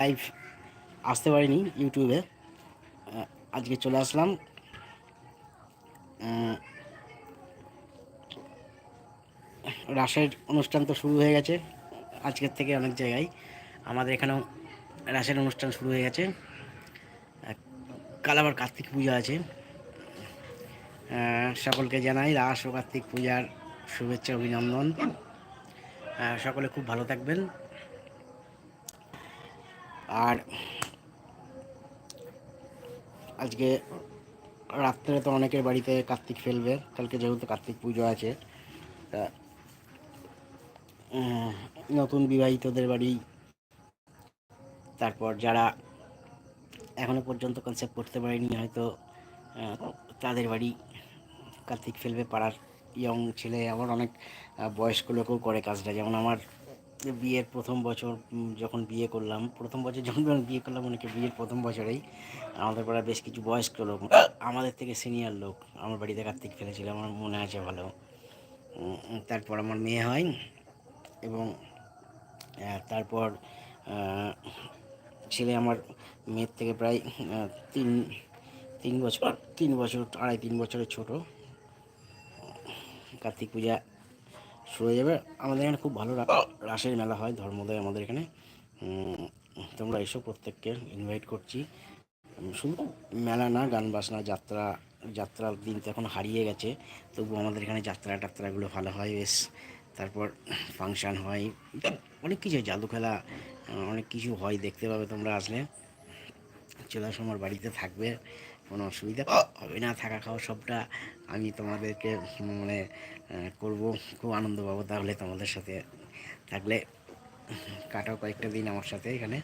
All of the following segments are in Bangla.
লাইভ আসতে পারিনি ইউটিউবে আজকে চলে আসলাম। রাসের অনুষ্ঠান তো শুরু হয়ে গেছে, আজকের থেকে অনেক জায়গায়। আমাদের এখানেও রাসের অনুষ্ঠান শুরু হয়ে গেছে। কাল আবার কার্তিক পূজা আছে। সকলকে জানাই রাস ও কার্তিক পূজার শুভেচ্ছা, অভিনন্দন। সকলে খুব ভালো থাকবেন। আর আজকে রাত্রে তো অনেকের বাড়িতে কার্তিক ফেলবে, কালকে যেহেতু কার্তিক পুজো আছে, তা নতুন বিবাহিতদের বাড়ি, তারপর যারা এখনও পর্যন্ত কনসেপ্ট করতে পারেনি, হয়তো তাদের বাড়ি কার্তিক ফেলবে পাড়ার ইয়ং ছেলে, আবার অনেক বয়স্ক লোকও করে কাজটা, যেমন আমার বিয়ের প্রথম বছর যখন বিয়ে করলাম, প্রথম বছর যখন বিয়ে করলাম অনেকে বিয়ের প্রথম বছরেই আমাদের পাড়ায় বেশ কিছু বয়স্ক লোক, আমাদের থেকে সিনিয়র লোক আমার বাড়িতে কার্তিক ফেলেছিল, আমার মনে আছে ভালো। তারপর আমার মেয়ে হয় এবং তারপর ছেলে আমার মেয়ের থেকে প্রায় তিন তিন বছর তিন বছর, আড়াই তিন বছরের ছোট। কার্তিক পূজা শুরু যাবে। আমাদের এখানে খুব ভালো রাসের মেলা হয়, ধর্মদয় আমাদের এখানে। তোমরা এসো প্রত্যেককে ইনভাইট করছি। শুধু মেলা না, গান বাজনা, যাত্রা যাত্রার দিন তো এখন হারিয়ে গেছে। তবু আমাদের এখানে যাত্রা টাত্রাগুলো ভালো হয়, বেশ। তারপর ফাংশান হয়, অনেক কিছু জাদু খেলা, অনেক কিছু হয়, দেখতে পাবে তোমরা আসলে। চলে আসো আমার বাড়িতে থাকবে। কোনো অসুবিধা হবে না থাকা খাওয়া সবটা আমি তোমাদেরকে মানে আহ, করব খুব আনন্দ পাবো তাহলে তোমাদের সাথে থাকলে কাটাও কয়েকটা দিন আমার সাথে এখানে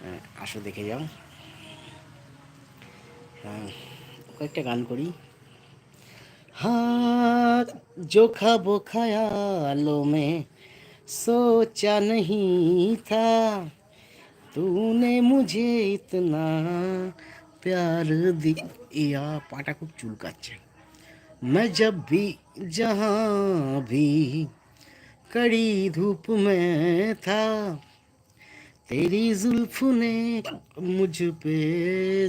আহ, আসো দেখে যাও আহ, কয়েকটা গান করি हाँ जो खाबो ख्यालों में सोचा नहीं था तूने मुझे इतना प्यार दिया पाटा खूब चुलकाচ্ছে मैं जब भी, जहाँ भी कड़ी धूप में था, तेरी जुल्फ ने मुझ पे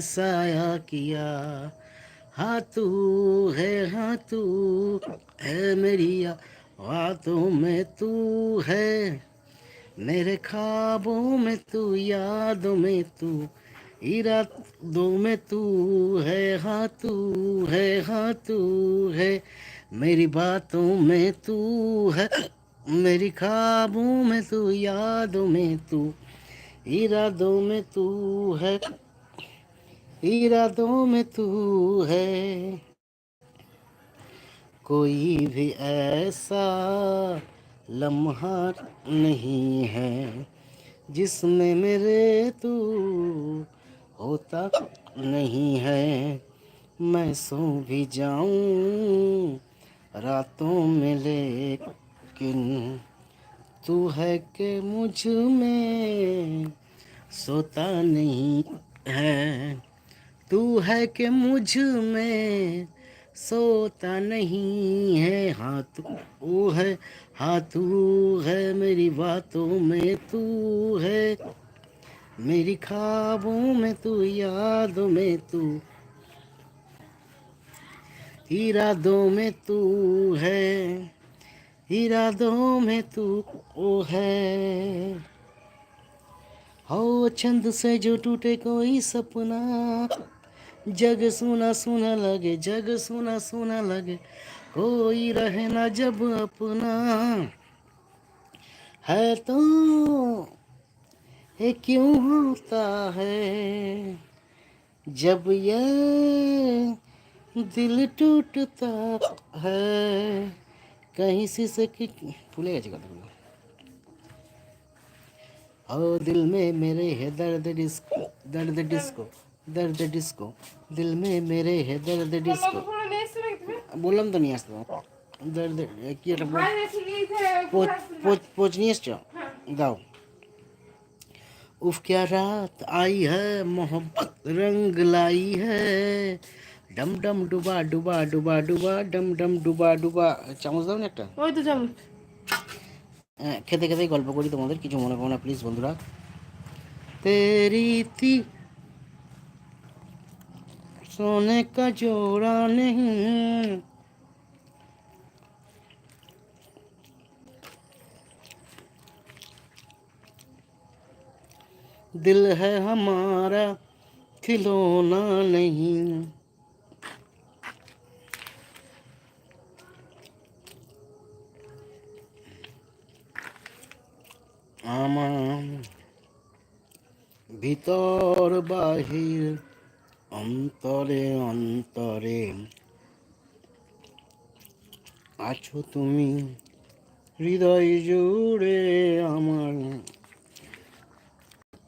साया किया। हाँ तू है हाँ तू है मेरी बातों में तू है। मेरे ख्वाबों में तू, यादों में तू इरादों में तू है हाँ तू है हाँ तू है। मेरी बातों में तू है, मेरी ख्वाबों में तू, यादों में तू। इरादों में तू है, इरादों में तू है। कोई भी ऐसा लम्हा नहीं है जिसमें मेरे तू होता नहीं है। मैं सो भी जाऊँ रातों में लेकिन तू है कि मुझमें सोता नहीं है। तू है कि मुझमें सोता नहीं है। हाँ तू है हाँ तू है मेरी बातों में तू है। मेरी ख्वाबों में तू, यादों में तू, इरादों में तू है, इरादों में तू ओ है। हो छंद से जो टूटे कोई सपना, जग सुना सुना लगे, जग सुना सुना लगे, कोई रहे ना जब अपना, है तो ये क्यों होता है जब ये दिल टूटता है कहीं से सके भूले গেছে কথাগুলো ओ दिल में मेरे है दर्द डिस्को दर्द डिस्को दर्द डिस्को दिल में मेरे है दर्द डिस्को বললাম তো নিয়ে আসতে দর্দ কি একটা পোচ পোচ- পোচ নিয়ে এসছো দাও उफ क्या रात आई है मोहब्बत रंग लाई है डम डम डुबा डुबा डुबा डुबा डम डम डुबा डुबा চামচ দাও না একটা ওই তো চামচ হ্যাঁ, খেতে খেতেই গল্প করি তোমাদের কিছু মনে করো না প্লিজ বন্ধুরা तेरी थी सोने का जोड़ा नहीं दिल है हमारा खिलौना नहीं আমার ভিতর বাহির অন্তরে অন্তরে আছো তুমি হৃদয় জুড়ে আমার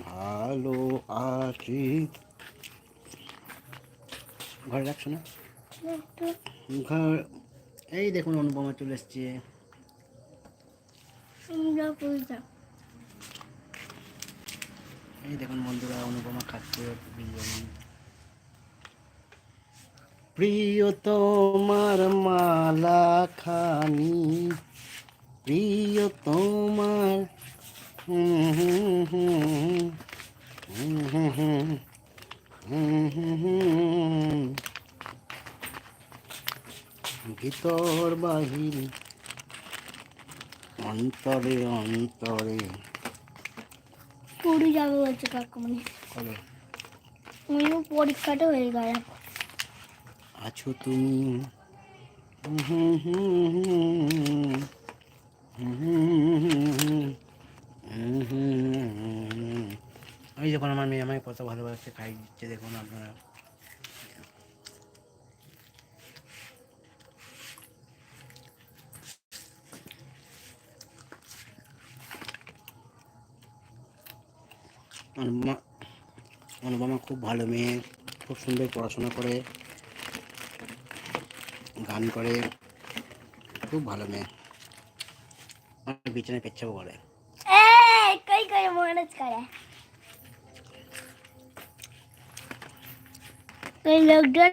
ভালো আছি। ঘরে রাখছো না? ঘর এই দেখুন অনুপমা চলে এসছে। এই দেখুন বন্ধুরা অনুপমা খাচ্ছে বিরিয়ানি। প্রিয় তোমার মালা খানি প্রিয় তোমার হুম হুম হুম হুম হুম হুম হুম হুম হুম। ভিতর বাহির অন্তরে অন্তরে পুরী যাবে বলছে কাকুমনি কবে পরীক্ষাটা হয়ে গেল আছো তুমি হুম হুম হুম ওই যখন আমার মেয়ে আমাকে কত ভালোবাসে, খাই দিচ্ছে, দেখুন আপনারা। অনুপমা অনুপমা খুব ভালো মেয়ে, খুব সুন্দর পড়াশোনা করে, গান করে, খুব ভালো মেয়ে। বিছানায় পেচ্ছাও করে। কই করে। লোকজন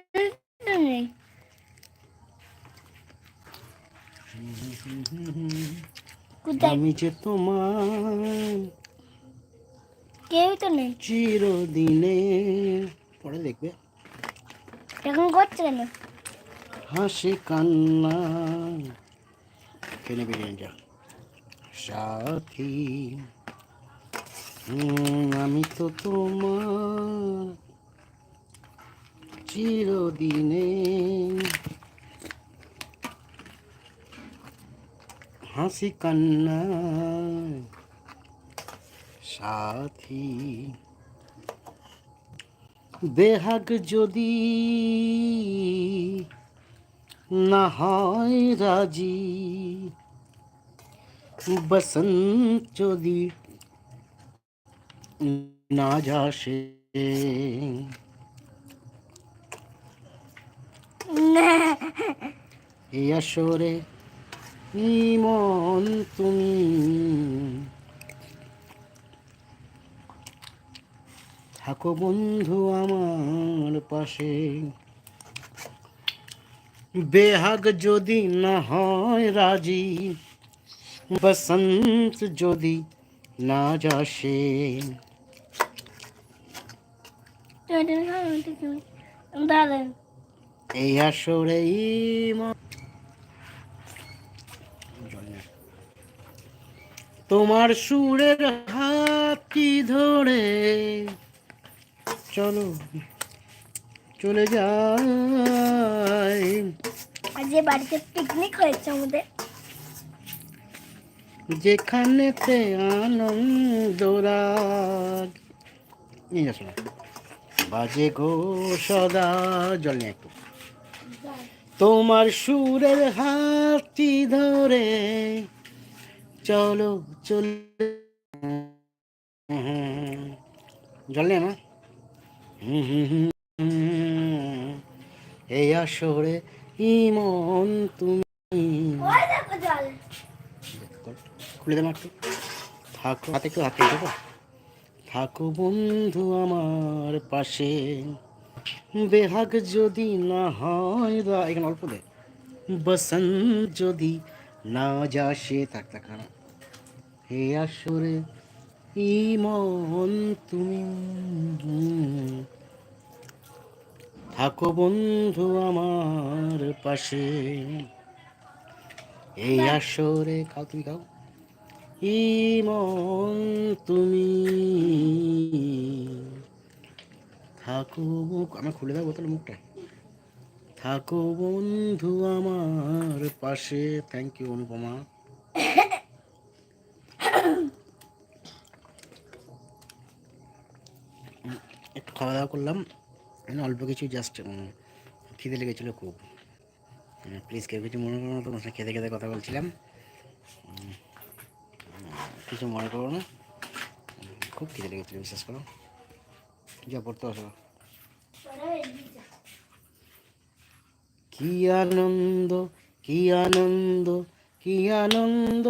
নেই। আমি যে তোমার কেউ তো নেই। চিরদিনে। পরে দেখবে। এখন করছে কেন? হাসি কান্না। কেনে বেরিয়ে যা সাথী। আমি তো তোমার চিরদিনে। হাসি কান্না সাথী। বেহাগ যদি না হয় রাজি বসন্ত যদি না যাসে। এই আসরে ইমন তুমি। থাকো বন্ধু আমার পাশে। বেহাগ যদি না হয় রাজি, বসন্ত যদি না যাসে। এই আসরে ইমন তোমার সুরের হাতটি ধরে? চলো চলে যাই। আজ বাড়িতে পিকনিক হয়েছে আমাদের। যেখানেতে আনন্দ রাগ। নিয়ে যাস বাজে গো সদা জল নিয়ে একটু। তোমার সুরের হাতটি ধরে? চলো চলে। জল নেই আমার। এই আসরে ইমন তুমি। খুলে দেন একটু থাকো হাতে একটু হাতে দেবো থাকো বন্ধু আমার পাশে। বেহাগ যদি না হয় এখানে অল্প দে। বসন্ত যদি না যাসে থাক থাক। হে আসরে ইমন তুমি। থাকো বন্ধু আমার পাশে। এই আসরে খাও তুমি খাও। ইমন তুমি। থাকো মুখ আমার খুলে দাও বোতল মুখটা। থাকো বন্ধু আমার পাশে। Thank you Anupama. খাওয়া দাওয়া করলাম। মানে অল্প কিছু জাস্ট খিদে লেগেছিলো খুব। প্লিজ কেউ কিছু মনে করো না তোমার সাথে খেতে খেতে কথা বলছিলাম। কিছু মনে করো না। খুব খিদে লেগেছিলো বিশ্বাস করো। যা পড়তে আসো কি আনন্দ কি আনন্দ কি আনন্দ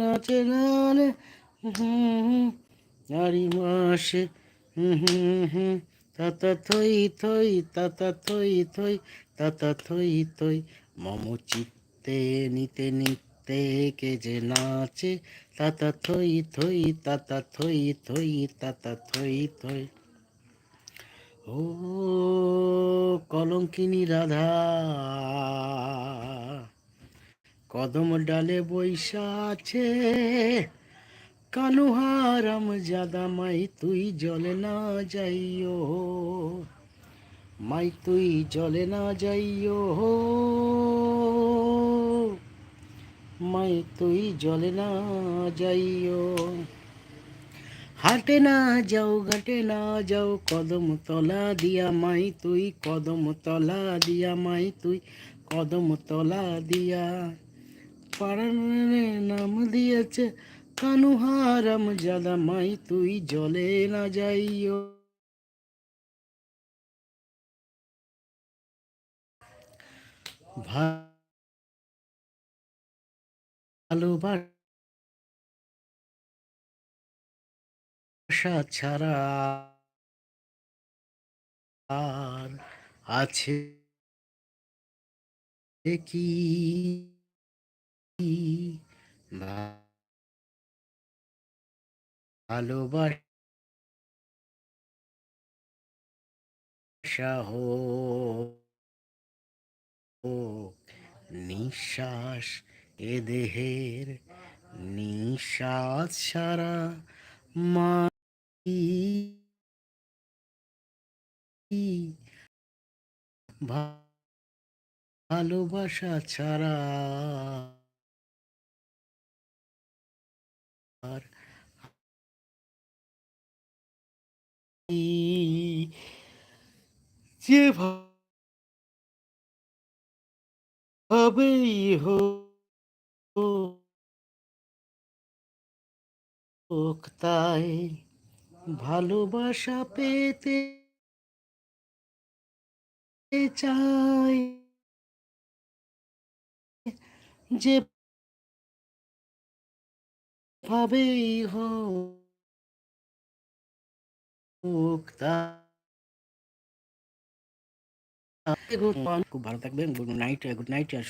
নাচে হুম, মাসে তাতা থই থই তাতা থই থই তাতা থই থই মম চিত্তে নিতে নিতে কে যে নাচে তাতা থই থই তাতা থই থই তাতা থই থই ও কলঙ্কিনী রাধা কদম ডালে বৈশা আছে কানুহারাম জাদা মাই তুই জলে না যাইও মাই তুই জলে না যাইও মাই তুই জলে না যাইও হাটে না যাও, ঘাটে না যাও, কদম তলা দিয়া মাই তুই, কদম তলা দিয়া মাই তুই, কদম তলা দিয়া। পাড়ানে নাম দিয়েছে কানুহারাম জাদা মাই তুই জলে না যাইও। ভালোবাসা ছাড়া আর আছে কি? ভালোবাসা হোক নিঃশ্বাস এ দেহের নিঃশ্বাস সারা মাই ভালোবাসা ছাড়া আর যে ভাবেই হোক তাই ভালোবাসা পেতে চাই। যে ভাবেই হোক। খুব ভালো থাকবেন। গুড নাইট গুড নাইট আর